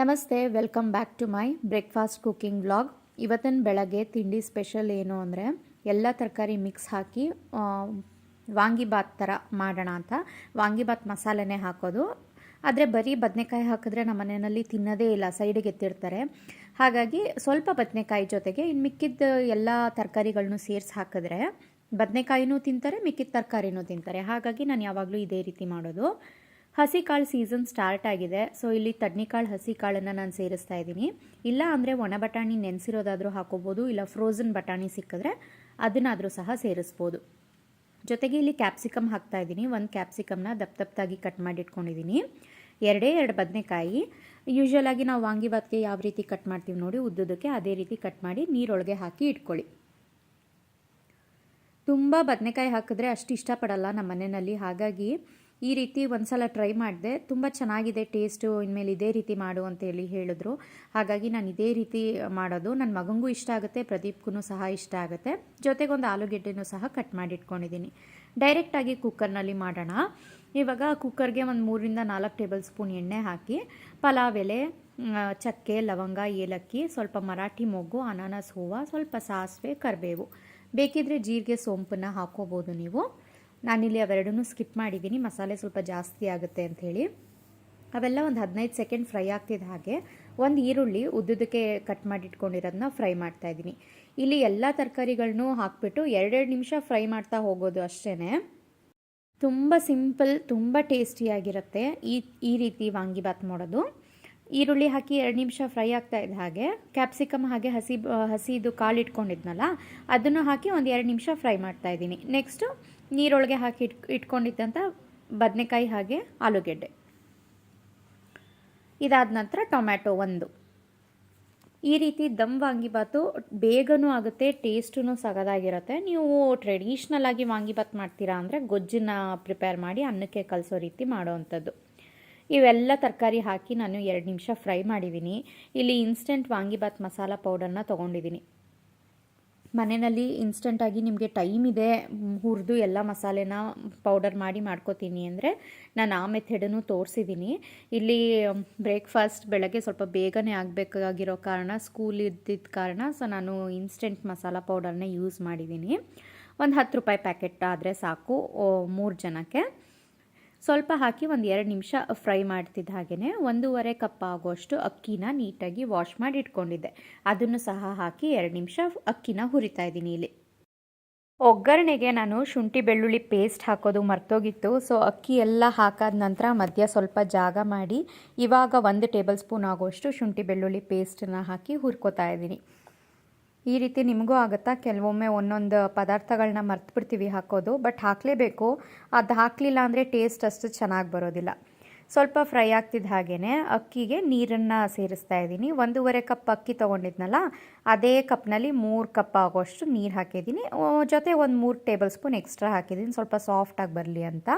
ನಮಸ್ತೆ, welcome back to my breakfast cooking vlog. ಇವತ್ತಿನ ಬೆಳಗ್ಗೆ ತಿಂಡಿ ಸ್ಪೆಷಲ್ ಏನು ಅಂದರೆ, ಎಲ್ಲ ತರಕಾರಿ ಮಿಕ್ಸ್ ಹಾಕಿ ವಾಂಗಿಬಾತ್ ಥರ ಮಾಡೋಣ ಅಂತ. ವಾಂಗಿಬಾತ್ ಮಸಾಲೆನೇ ಹಾಕೋದು. ಆದರೆ ಬರೀ ಬದನೆಕಾಯಿ ಹಾಕಿದ್ರೆ ನಮ್ಮ ಮನೆಯಲ್ಲಿ ತಿನ್ನೋದೇ ಇಲ್ಲ, ಸೈಡಿಗೆ ಎತ್ತಿರ್ತಾರೆ. ಹಾಗಾಗಿ ಸ್ವಲ್ಪ ಬದನೆಕಾಯಿ ಜೊತೆಗೆ ಇನ್ನು ಮಿಕ್ಕಿದ್ದ ಎಲ್ಲ ತರಕಾರಿಗಳನ್ನು ಸೇರಿಸಿ ಹಾಕಿದ್ರೆ, ಬದನೆಕಾಯಿನೂ ತಿಂತಾರೆ ಮಿಕ್ಕಿದ ತರಕಾರಿನೂ ತಿಂತಾರೆ. ಹಾಗಾಗಿ ನಾನು ಯಾವಾಗಲೂ ಇದೇ ರೀತಿ ಮಾಡೋದು. ಹಸಿ ಕಾಳು ಸೀಸನ್ ಸ್ಟಾರ್ಟ್ ಆಗಿದೆ. ಸೊ ಇಲ್ಲಿ ತಡ್ನಿಕಾಳು ಹಸಿ ಕಾಳನ್ನು ನಾನು ಸೇರಿಸ್ತಾ ಇದ್ದೀನಿ. ಇಲ್ಲ ಅಂದರೆ ಒಣ ಬಟಾಣಿ ನೆನೆಸಿರೋದಾದರೂ ಹಾಕೋಬೋದು, ಇಲ್ಲ ಫ್ರೋಝನ್ ಬಟಾಣಿ ಸಿಕ್ಕಿದ್ರೆ ಅದನ್ನಾದರೂ ಸಹ ಸೇರಿಸ್ಬೋದು. ಜೊತೆಗೆ ಇಲ್ಲಿ ಕ್ಯಾಪ್ಸಿಕಮ್ ಹಾಕ್ತಾ ಇದ್ದೀನಿ. ಒಂದು ಕ್ಯಾಪ್ಸಿಕಮ್ನ ದಪ್ಪ ದಪ್ಪದಾಗಿ ಕಟ್ ಮಾಡಿ ಇಟ್ಕೊಂಡಿದ್ದೀನಿ. ಎರಡೇ ಎರಡು ಬದನೆಕಾಯಿ. ಯೂಶ್ವಲಾಗಿ ನಾವು ವಾಂಗಿಬಾತ್ಗೆ ಯಾವ ರೀತಿ ಕಟ್ ಮಾಡ್ತೀವಿ ನೋಡಿ ಉದ್ದುದಕ್ಕೆ ಅದೇ ರೀತಿ ಕಟ್ ಮಾಡಿ ನೀರೊಳಗೆ ಹಾಕಿ ಇಟ್ಕೊಳ್ಳಿ. ತುಂಬ ಬದನೆಕಾಯಿ ಹಾಕಿದ್ರೆ ಅಷ್ಟು ಇಷ್ಟಪಡಲ್ಲ ನಮ್ಮ ಮನೆಯಲ್ಲಿ ಹಾಗಾಗಿ ಈ ರೀತಿ ಒಂದ್ಸಲ ಟ್ರೈ ಮಾಡಿದೆ. ತುಂಬ ಚೆನ್ನಾಗಿದೆ ಟೇಸ್ಟು, ಇನ್ಮೇಲೆ ಇದೇ ರೀತಿ ಮಾಡು ಅಂತೇಳಿ ಹೇಳಿದ್ರು. ಹಾಗಾಗಿ ನಾನು ಇದೇ ರೀತಿ ಮಾಡೋದು. ನನ್ನ ಮಗಂಗೂ ಇಷ್ಟ ಆಗುತ್ತೆ, ಪ್ರದೀಪ್ಗೂ ಸಹ ಇಷ್ಟ ಆಗುತ್ತೆ. ಜೊತೆಗೆ ಒಂದು ಆಲೂಗೆಡ್ಡೆನೂ ಸಹ ಕಟ್ ಮಾಡಿ ಇಟ್ಕೊಂಡಿದ್ದೀನಿ ಡೈರೆಕ್ಟಾಗಿ ಕುಕ್ಕರ್ನಲ್ಲಿ ಮಾಡೋಣ. ಇವಾಗ ಕುಕ್ಕರ್ಗೆ ಒಂದು ಮೂರರಿಂದ ನಾಲ್ಕು ಟೇಬಲ್ ಸ್ಪೂನ್ ಎಣ್ಣೆ ಹಾಕಿ, ಪಲಾವ್ ಎಲೆ ಚಕ್ಕೆ, ಲವಂಗ, ಏಲಕ್ಕಿ, ಸ್ವಲ್ಪ ಮರಾಠಿ ಮೊಗ್ಗು, ಅನಾನಸ್ ಹೂವು, ಸ್ವಲ್ಪ ಸಾಸಿವೆ, ಕರಿಬೇವು. ಬೇಕಿದ್ರೆ ಜೀರಿಗೆ ಸೋಂಪನ್ನು ಹಾಕೋಬೋದು ನೀವು. ನಾನಿಲ್ಲಿ ಅವೆರಡನ್ನೂ ಸ್ಕಿಪ್ ಮಾಡಿದ್ದೀನಿ. ಮಸಾಲೆ ಸ್ವಲ್ಪ ಜಾಸ್ತಿ ಆಗುತ್ತೆ ಅಂಥೇಳಿ. ಅವೆಲ್ಲ ಒಂದು ಹದಿನೈದು ಸೆಕೆಂಡ್ ಫ್ರೈ ಆಗ್ತಿದ್ದ ಹಾಗೆ ಒಂದು ಈರುಳ್ಳಿ ಉದ್ದುದಕ್ಕೆ ಕಟ್ ಮಾಡಿಟ್ಕೊಂಡಿರೋದನ್ನ ಫ್ರೈ ಮಾಡ್ತಾ ಇದ್ದೀನಿ. ಇಲ್ಲಿ ಎಲ್ಲ ತರಕಾರಿಗಳನ್ನೂ ಹಾಕ್ಬಿಟ್ಟು ಎರಡೆರಡು ನಿಮಿಷ ಫ್ರೈ ಮಾಡ್ತಾ ಹೋಗೋದು ಅಷ್ಟೇ ತುಂಬ ಸಿಂಪಲ್, ತುಂಬ ಟೇಸ್ಟಿಯಾಗಿರುತ್ತೆ ಈ ಈ ರೀತಿ ವಾಂಗಿಬಾತ್ ಮಾಡೋದು. ಈರುಳ್ಳಿ ಹಾಕಿ ಎರಡು ನಿಮಿಷ ಫ್ರೈ ಆಗ್ತಾ ಇದ್ದ ಹಾಗೆ ಕ್ಯಾಪ್ಸಿಕಮ್ ಹಾಗೆ ಹಸಿ ಹಸಿದು ಕಾಳು ಇಟ್ಕೊಂಡಿದ್ನಲ್ಲ ಅದನ್ನು ಹಾಕಿ ಒಂದು ಎರಡು ನಿಮಿಷ ಫ್ರೈ ಮಾಡ್ತಾ ಇದ್ದೀನಿ. ನೆಕ್ಸ್ಟು ನೀರೊಳಗೆ ಹಾಕಿ ಇಟ್ ಇಟ್ಕೊಂಡಿದ್ದಂಥ ಬದನೆಕಾಯಿ ಹಾಗೆ ಆಲೂಗೆಡ್ಡೆ. ಇದಾದ ನಂತರ ಟೊಮ್ಯಾಟೊ ಒಂದು. ಈ ರೀತಿ ದಮ್ ವಾಂಗಿಬಾತು ಬೇಗನೂ ಆಗುತ್ತೆ ಟೇಸ್ಟೂ ಸಗದಾಗಿರುತ್ತೆ. ನೀವು ಟ್ರೆಡಿಷ್ನಲ್ ಆಗಿ ವಾಂಗಿಬಾತ್ ಮಾಡ್ತೀರಾ ಅಂದರೆ ಗೊಜ್ಜನ್ನ ಪ್ರಿಪೇರ್ ಮಾಡಿ ಅನ್ನಕ್ಕೆ ಕಲಿಸೋ ರೀತಿ ಮಾಡೋವಂಥದ್ದು ಇವೆಲ್ಲ ತರಕಾರಿ ಹಾಕಿ ನಾನು ಎರಡು ನಿಮಿಷ ಫ್ರೈ ಮಾಡಿದ್ದೀನಿ. ಇಲ್ಲಿ ಇನ್ಸ್ಟೆಂಟ್ ವಾಂಗಿಬಾತ್ ಮಸಾಲ ಪೌಡರ್ನ ತೊಗೊಂಡಿದ್ದೀನಿ. ಮನೆಯಲ್ಲಿ ಇನ್ಸ್ಟೆಂಟಾಗಿ ನಿಮಗೆ ಟೈಮ್ ಇದೆ, ಹುರಿದು ಎಲ್ಲ ಮಸಾಲೆನ ಪೌಡರ್ ಮಾಡಿ ಮಾಡ್ಕೋತೀನಿ ಅಂದರೆ ನಾನು ಆ ಮೆಥಡನ್ನು ತೋರಿಸಿದ್ದೀನಿ. ಇಲ್ಲಿ ಬ್ರೇಕ್ಫಾಸ್ಟ್ ಬೆಳಗ್ಗೆ ಸ್ವಲ್ಪ ಬೇಗನೆ ಆಗಬೇಕಾಗಿರೋ ಕಾರಣ ಸ್ಕೂಲ್ ಇದ್ದಿದ್ದ ಕಾರಣ ಸೊ ನಾನು ಇನ್ಸ್ಟೆಂಟ್ ಮಸಾಲ ಪೌಡರ್ನೇ ಯೂಸ್ ಮಾಡಿದ್ದೀನಿ. ಒಂದು ಹತ್ತು ರೂಪಾಯಿ ಪ್ಯಾಕೆಟ್ ಆದರೆ ಸಾಕು ಮೂರು ಜನಕ್ಕೆ. ಸ್ವಲ್ಪ ಹಾಕಿ ಒಂದು ಎರಡು ನಿಮಿಷ ಫ್ರೈ ಮಾಡ್ತಿದ್ದ ಹಾಗೆಯೇ ಒಂದೂವರೆ ಕಪ್ ಆಗೋಷ್ಟು ಅಕ್ಕಿನ ನೀಟಾಗಿ ವಾಶ್ ಮಾಡಿ ಇಟ್ಕೊಂಡಿದ್ದೆ. ಅದನ್ನು ಸಹ ಹಾಕಿ ಎರಡು ನಿಮಿಷ ಅಕ್ಕಿನ ಹುರಿತಾ ಇದ್ದೀನಿ ಇಲ್ಲಿ. ಒಗ್ಗರಣೆಗೆ ನಾನು ಶುಂಠಿ ಬೆಳ್ಳುಳ್ಳಿ ಪೇಸ್ಟ್ ಹಾಕೋದು ಮರ್ತೋಗಿತ್ತು. ಸೊ ಅಕ್ಕಿ ಎಲ್ಲ ಹಾಕಾದ ನಂತರ ಮಧ್ಯ ಸ್ವಲ್ಪ ಜಾಗ ಮಾಡಿ ಇವಾಗ ಒಂದು ಟೇಬಲ್ ಸ್ಪೂನ್ ಆಗೋಷ್ಟು ಶುಂಠಿ ಬೆಳ್ಳುಳ್ಳಿ ಪೇಸ್ಟನ್ನ ಹಾಕಿ ಹುರ್ಕೋತಾ ಇದ್ದೀನಿ. ಈ ರೀತಿ ನಿಮಗೂ ಆಗುತ್ತಾ? ಕೆಲವೊಮ್ಮೆ ಒಂದೊಂದು ಪದಾರ್ಥಗಳನ್ನ ಮರ್ತ್ಬಿಡ್ತೀವಿ ಹಾಕೋದು ಬಟ್ ಹಾಕಲೇಬೇಕು. ಅದು ಹಾಕಲಿಲ್ಲ ಅಂದರೆ ಟೇಸ್ಟ್ ಅಷ್ಟು ಚೆನ್ನಾಗಿ ಬರೋದಿಲ್ಲ. ಸ್ವಲ್ಪ ಫ್ರೈ ಆಗ್ತಿದ್ದ ಹಾಗೆಯೇ ಅಕ್ಕಿಗೆ ನೀರನ್ನು ಸೇರಿಸ್ತಾ ಇದ್ದೀನಿ. ಒಂದೂವರೆ ಕಪ್ ಅಕ್ಕಿ ತೊಗೊಂಡಿದ್ನಲ್ಲ, ಅದೇ ಕಪ್ನಲ್ಲಿ ಮೂರು ಕಪ್ ಆಗೋಷ್ಟು ನೀರು ಹಾಕಿದ್ದೀನಿ. ಜೊತೆ ಒಂದು ಮೂರು ಟೇಬಲ್ ಸ್ಪೂನ್ ಎಕ್ಸ್ಟ್ರಾ ಹಾಕಿದ್ದೀನಿ. ಸ್ವಲ್ಪ ಸಾಫ್ಟಾಗಿ ಬರಲಿ ಅಂತ.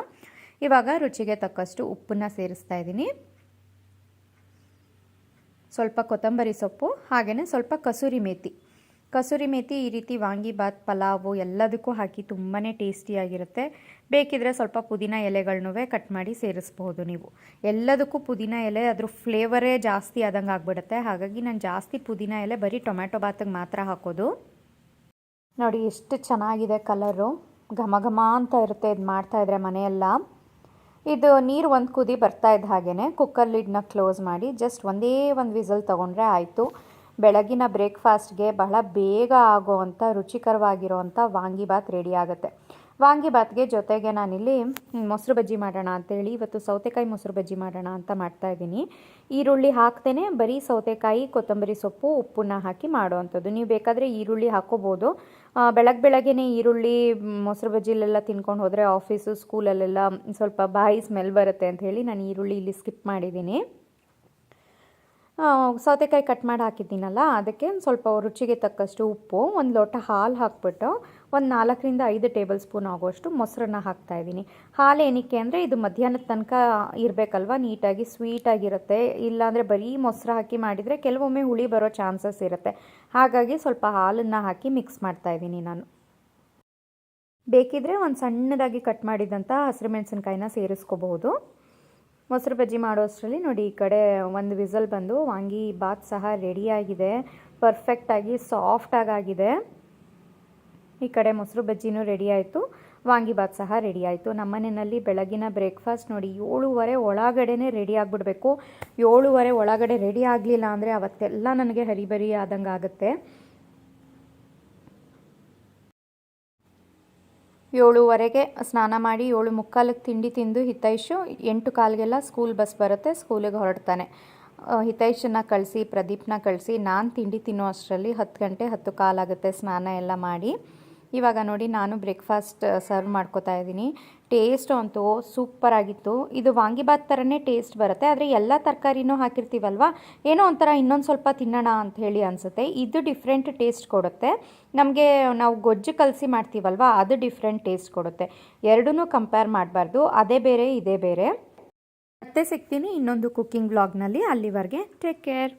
ಇವಾಗ ರುಚಿಗೆ ತಕ್ಕಷ್ಟು ಉಪ್ಪನ್ನು ಸೇರಿಸ್ತಾ ಇದ್ದೀನಿ. ಸ್ವಲ್ಪ ಕೊತ್ತಂಬರಿ ಸೊಪ್ಪು ಹಾಗೆಯೇ ಸ್ವಲ್ಪ ಕಸೂರಿ ಮೇಥಿ ಕಸೂರಿ ಮೇಥಿ ಈ ರೀತಿ ವಾಂಗಿಬಾತ್ ಪಲಾವು ಎಲ್ಲದಕ್ಕೂ ಹಾಕಿ ತುಂಬಾ ಟೇಸ್ಟಿಯಾಗಿರುತ್ತೆ ಬೇಕಿದ್ರೆ ಸ್ವಲ್ಪ ಪುದೀನ ಎಲೆಗಳನ್ನೂ ಕಟ್ ಮಾಡಿ ಸೇರಿಸ್ಬೋದು ನೀವು. ಎಲ್ಲದಕ್ಕೂ ಪುದೀನ ಎಲೆ ಅದ್ರ ಫ್ಲೇವರೇ ಜಾಸ್ತಿ ಆದಂಗೆ ಆಗ್ಬಿಡುತ್ತೆ. ಹಾಗಾಗಿ ನಾನು ಜಾಸ್ತಿ ಪುದೀನ ಎಲೆ ಬರೀ ಟೊಮ್ಯಾಟೊ ಬಾತಿಗೆ ಮಾತ್ರ ಹಾಕೋದು. ನೋಡಿ ಎಷ್ಟು ಚೆನ್ನಾಗಿದೆ ಕಲರು ಘಮ ಘಮ ಅಂತ ಇರುತ್ತೆ ಇದು ಮಾಡ್ತಾಯಿದ್ರೆ ಮನೆಯೆಲ್ಲ. ಇದು ನೀರು ಒಂದು ಕುದಿ ಬರ್ತಾ ಇದ್ದ ಹಾಗೆಯೇ ಕುಕ್ಕರ್ ಲಿಡ್ನ ಕ್ಲೋಸ್ ಮಾಡಿ ಜಸ್ಟ್ ಒಂದೇ ಒಂದು ವಿಸಲ್ ತೊಗೊಂಡ್ರೆ ಆಯಿತು. ಬೆಳಗಿನ ಬ್ರೇಕ್ಫಾಸ್ಟ್ಗೆ ಬಹಳ ಬೇಗ ಆಗೋವಂಥ ರುಚಿಕರವಾಗಿರೋವಂಥ ವಾಂಗಿಬಾತ್ ರೆಡಿ ಆಗುತ್ತೆ. ವಾಂಗಿಬಾತ್ಗೆ ಜೊತೆಗೆ ನಾನಿಲ್ಲಿ ಮೊಸರು ಬಜ್ಜಿ ಮಾಡೋಣ ಅಂತೇಳಿ ಇವತ್ತು ಸೌತೆಕಾಯಿ ಮೊಸರು ಬಜ್ಜಿ ಮಾಡೋಣ ಅಂತ ಮಾಡ್ತಾ ಇದ್ದೀನಿ. ಈರುಳ್ಳಿ ಹಾಕ್ತೇನೆ, ಬರೀ ಸೌತೆಕಾಯಿ, ಕೊತ್ತಂಬರಿ ಸೊಪ್ಪು, ಉಪ್ಪನ್ನ ಹಾಕಿ ಮಾಡುವಂಥದ್ದು ನೀವು ಬೇಕಾದರೆ ಈರುಳ್ಳಿ ಹಾಕೋಬೋದು ಬೆಳಗ್ಗೆ ಬೆಳಗ್ಗೆನೇ ಈರುಳ್ಳಿ, ಮೊಸರು ಬಜ್ಜಿಲೆಲ್ಲ ತಿನ್ಕೊಂಡು ಹೋದರೆ ಆಫೀಸು, ಸ್ಕೂಲಲ್ಲೆಲ್ಲ ಸ್ವಲ್ಪ ಬಾಯಿ ಸ್ಮೆಲ್ ಬರುತ್ತೆ ಅಂತ ಹೇಳಿ ನಾನು ಈರುಳ್ಳಿ ಇಲ್ಲಿ ಸ್ಕಿಪ್ ಮಾಡಿದ್ದೀನಿ. ಸೌತೆಕಾಯಿ ಕಟ್ ಮಾಡಿ ಹಾಕಿದ್ದೀನಲ್ಲ, ಅದಕ್ಕೆ ಸ್ವಲ್ಪ ರುಚಿಗೆ ತಕ್ಕಷ್ಟು ಉಪ್ಪು, ಒಂದು ಲೋಟ ಹಾಲು ಹಾಕ್ಬಿಟ್ಟು ಒಂದು ನಾಲ್ಕರಿಂದ ಐದು ಟೇಬಲ್ ಸ್ಪೂನ್ ಆಗೋಷ್ಟು ಮೊಸರನ್ನ ಹಾಕ್ತಾ ಇದ್ದೀನಿ. ಹಾಲು ಏನಕ್ಕೆ ಅಂದರೆ ಇದು ಮಧ್ಯಾಹ್ನದ ತನಕ ಇರಬೇಕಲ್ವ, ನೀಟಾಗಿ ಸ್ವೀಟಾಗಿರುತ್ತೆ ಇಲ್ಲಾಂದರೆ ಬರೀ ಮೊಸರು ಹಾಕಿ ಮಾಡಿದರೆ ಕೆಲವೊಮ್ಮೆ ಹುಳಿ ಬರೋ ಚಾನ್ಸಸ್ ಇರುತ್ತೆ. ಹಾಗಾಗಿ ಸ್ವಲ್ಪ ಹಾಲನ್ನು ಹಾಕಿ ಮಿಕ್ಸ್ ಮಾಡ್ತಾ ಇದ್ದೀನಿ ನಾನು. ಬೇಕಿದ್ರೆ ಒಂದು ಸಣ್ಣದಾಗಿ ಕಟ್ ಮಾಡಿದಂಥ ಹಸಿರು ಮೆಣಸಿನ್ಕಾಯಿನ ಸೇರಿಸ್ಕೋಬಹುದು. ಮೊಸರು ಬಜ್ಜಿ ಮಾಡೋ ಅಷ್ಟರಲ್ಲಿ ನೋಡಿ ಈ ಕಡೆ ಒಂದು ವಿಸಲ್ ಬಂದು ವಾಂಗಿ ಬಾತ್ ಸಹ ರೆಡಿಯಾಗಿದೆ ಪರ್ಫೆಕ್ಟಾಗಿ ಸಾಫ್ಟಾಗಿ ಆಗಿದೆ ಈ ಕಡೆ ಮೊಸರು ಬಜ್ಜಿನೂ ರೆಡಿ ಆಯಿತು. ವಾಂಗಿಬಾತ್ ಸಹ ರೆಡಿ ಆಯಿತು. ನಮ್ಮನೆಯಲ್ಲಿ ಬೆಳಗಿನ ಬ್ರೇಕ್ಫಾಸ್ಟ್ ನೋಡಿ ಏಳುವರೆ ಒಳಗಡೆನೇ ರೆಡಿ ಆಗಿಬಿಡಬೇಕು. ಏಳುವರೆ ಒಳಗಡೆ ರೆಡಿ ಆಗಲಿಲ್ಲ ಅಂದರೆ ಅವತ್ತೆಲ್ಲ ನನಗೆ ಹರಿಬರಿ ಆದಂಗೆ ಆಗುತ್ತೆ ಏಳುವರೆಗೆ ಸ್ನಾನ ಮಾಡಿ ಏಳು ಮುಕ್ಕಾಲಕ್ಕೆ ತಿಂಡಿ ತಿಂದು ಹಿತೈಷು ಎಂಟು ಕಾಲಿಗೆಲ್ಲ ಸ್ಕೂಲ್ ಬಸ್ ಬರುತ್ತೆ ಸ್ಕೂಲಿಗೆ ಹೊರಡ್ತಾನೆ. ಹಿತೈಷನ್ನ ಕಳಿಸಿ, ಪ್ರದೀಪ್ನ ಕಳಿಸಿ, ನಾನು ತಿಂಡಿ ತಿನ್ನೋ ಅಷ್ಟರಲ್ಲಿ ಹತ್ತು ಗಂಟೆ ಹತ್ತು ಕಾಲಾಗುತ್ತೆ ಸ್ನಾನ ಎಲ್ಲ ಮಾಡಿ. ಇವಾಗ ನೋಡಿ ನಾನು ಬ್ರೇಕ್ಫಾಸ್ಟ್ ಸರ್ವ್ ಮಾಡ್ಕೋತಾ ಇದ್ದೀನಿ. ಟೇಸ್ಟ್ ಅಂತೂ ಸೂಪರ್ ಆಗಿತ್ತು. ಇದು ವಾಂಗಿಬಾತ್ ಥರನೇ ಟೇಸ್ಟ್ ಬರುತ್ತೆ. ಆದರೆ ಎಲ್ಲ ತರಕಾರಿನೂ ಹಾಕಿರ್ತೀವಲ್ವ? ಏನೋ ಒಂಥರ ಇನ್ನೊಂದು ಸ್ವಲ್ಪ ತಿನ್ನೋಣ ಅಂತ ಹೇಳಿ ಅನಿಸುತ್ತೆ. ಇದು ಡಿಫ್ರೆಂಟ್ ಟೇಸ್ಟ್ ಕೊಡುತ್ತೆ. ನಮಗೆ ನಾವು ಗೊಜ್ಜು ಕಲಸಿ ಮಾಡ್ತೀವಲ್ವ? ಅದು ಡಿಫ್ರೆಂಟ್ ಟೇಸ್ಟ್ ಕೊಡುತ್ತೆ. ಎರಡೂ ಕಂಪೇರ್ ಮಾಡಬಾರ್ದು. ಅದೇ ಬೇರೆ, ಇದೇ ಬೇರೆ. ಮತ್ತೆ ಸಿಗ್ತೀನಿ ಇನ್ನೊಂದು ಕುಕ್ಕಿಂಗ್ ಬ್ಲಾಗ್ನಲ್ಲಿ ಅಲ್ಲಿವರೆಗೆ ಟೇಕ್ ಕೇರ್